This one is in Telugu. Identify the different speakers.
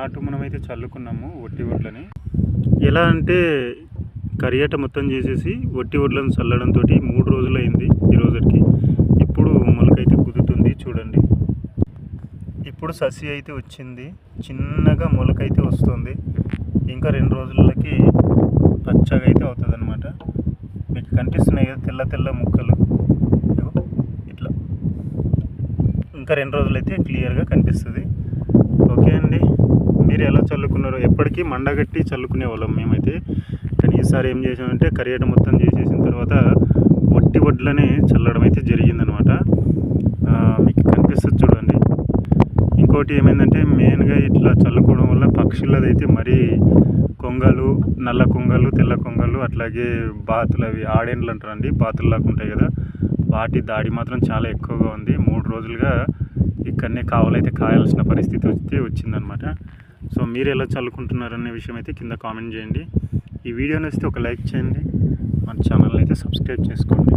Speaker 1: నాటు మనమైతే చల్లుకున్నాము ఒట్టి వడ్లని. ఎలా అంటే కరియట మొత్తం చేసేసి ఒట్టి వడ్లను చల్లడంతో మూడు రోజులు అయింది ఈ రోజుకి. ఇప్పుడు మొలకైతే కుదుతుంది చూడండి. ఇప్పుడు ససి అయితే వచ్చింది. చిన్నగా మొలకైతే వస్తుంది. ఇంకా రెండు రోజులకి పచ్చగా అయితే అవుతుంది అనమాట మీకు కనిపిస్తున్నాయి కదా తెల్ల తెల్ల ముక్కలు. ఇట్లా. ఇంకా రెండు రోజులైతే క్లియర్గా కనిపిస్తుంది. ఓకే అండి. చల్లుకున్నారు ఎప్పటికీ మండగట్టి చల్లుకునే వాళ్ళం మేమైతే. కానీ ఈసారి ఏం చేసామంటే కరియట మొత్తం చేసేసిన తర్వాత వట్టి వడ్లనే చల్లడం అయితే జరిగిందనమాట. మీకు కనిపిస్తుంది చూడండి. ఇంకోటి ఏమైందంటే మెయిన్గా ఇట్లా చల్లుకోవడం వల్ల పక్షులది అయితే మరీ కొంగలు నల్ల కొంగలు తెల్ల కొంగలు అట్లాగే బాతులు అవి ఆడేండ్లు అంటారండి బాతులు లాగా ఉంటాయి కదా. వాటి దాడి మాత్రం చాలా ఎక్కువగా ఉంది. మూడు రోజులుగా ఇక్కడనే కావాలైతే కాయాల్సిన పరిస్థితి వచ్చి వచ్చిందనమాట. సో మీరు ఎలా చల్లుకుంటున్నారనే విషయం అయితే కింద కామెంట్ చేయండి. ఈ వీడియో నచ్చితే ఒక లైక్ చేయండి. మన ఛానల్ అయితే సబ్స్క్రైబ్ చేసుకోండి.